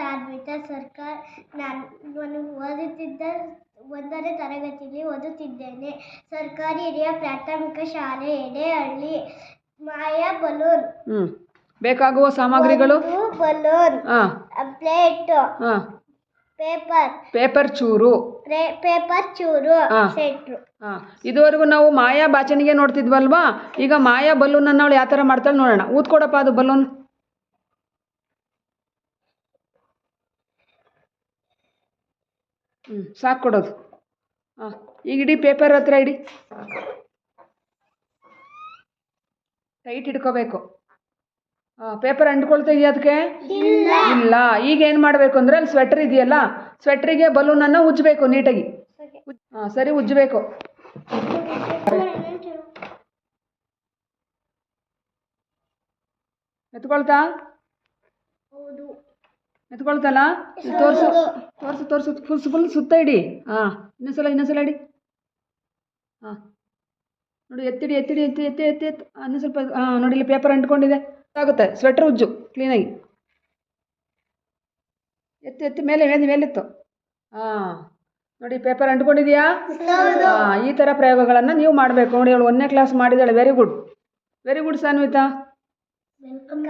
ಆಡಳಿತ ಸರ್ಕಾರ ನಾನು ನಾನು ಓದುತ್ತಿದ್ದ ಒಂದನೇ ತರಗತಿಯಲ್ಲಿ ಓದುತ್ತಿದ್ದೇನೆ. ಸರ್ಕಾರಿ ಹಿರಿಯ ಪ್ರಾಥಮಿಕ ಶಾಲೆ ಎಡೆಹಳ್ಳಿ ಮಾಯಾ ಬಲೂನ್. ಬೇಕಾಗುವ ಸಾಮಗ್ರಿಗಳು? ಬಲೂನ್ ಹಾ ಪ್ಲೇಟ್ ಪೇಪರ್. ಪೇಪರ್ ಚೂರು. ಪೇಪರ್ ಚೂರು ಇದುವರೆಗೂ ನಾವು ಮಾಯಾ ಬಾಚಣಿಗೆ ನೋಡ್ತಿದ್ವಲ್ವಾ? ಈಗ ಮಾಯಾ ಬಲೂನ್ ಅವಳು ಯಾವ ಥರ ಮಾಡ್ತಾಳೆ ನೋಡೋಣ. ಊದ್ಕೊಡಪ್ಪ ಅದು ಬಲೂನ್. ಹ್ಞೂ ಸಾಕು ಕೊಡೋದು. ಹಾಂ ಈಗ ಇಡಿ ಪೇಪರ್ ಹತ್ರ ಇಡಿ. ಟೈಟ್ ಹಿಡ್ಕೋಬೇಕು. ಹಾಂ ಪೇಪರ್ ಅಂಟ್ಕೊಳ್ತಾ ಇದೆಯಾ ಅದಕ್ಕೆ ಇಲ್ಲ. ಈಗ ಏನು ಮಾಡಬೇಕು ಅಂದರೆ ಅಲ್ಲಿ ಸ್ವೆಟ್ರ್ ಇದೆಯಲ್ಲ ಸ್ವೆಟ್ರಿಗೆ ಬಲೂನನ್ನು ಉಜ್ಜಬೇಕು ನೀಟಾಗಿ. ಹಾಂ ಸರಿ ಉಜ್ಜಬೇಕು. ಎತ್ಕೊಳ್ತಾ? ಎತ್ಕೊಳ್ತಲ್ಲ ತೋರಿಸು ತೋರಿಸು ತೋರಿಸು ಫುಲ್ ಫುಲ್ ಸುತ್ತ ಇಡಿ. ಹಾಂ ಇನ್ನೊಂದ್ಸಲ ಇನ್ನೊಂದ್ಸಲ ಇಡಿ. ಹಾಂ ನೋಡಿ ಎತ್ತಿಡಿ ಎತ್ತಿಡಿ ಎತ್ತಿ ಎತ್ತಿ ಎತ್ತಿ ಎತ್ತು. ಇನ್ನೂ ಸ್ವಲ್ಪ ಹಾಂ ನೋಡಿ ಇಲ್ಲಿ ಪೇಪರ್ ಅಂಟ್ಕೊಂಡಿದೆ. ಆಗುತ್ತೆ ಸ್ವೆಟ್ರ್ ಉಜ್ಜು ಕ್ಲೀನಾಗಿ ಎತ್ತಿ ಎತ್ತಿ ಮೇಲೆ ಮೇಲೆ ಮೇಲಿತ್ತು. ಹಾಂ ನೋಡಿ ಪೇಪರ್ ಅಂಟ್ಕೊಂಡಿದೆಯಾ? ಹಾಂ ಈ ಥರ ಪ್ರಯೋಗಗಳನ್ನು ನೀವು ಮಾಡಬೇಕು. ನೋಡಿ ಅವಳು ಒಂದನೇ ಕ್ಲಾಸ್ ಮಾಡಿದ್ದಾಳೆ. Very good very good Sanvitha. Welcome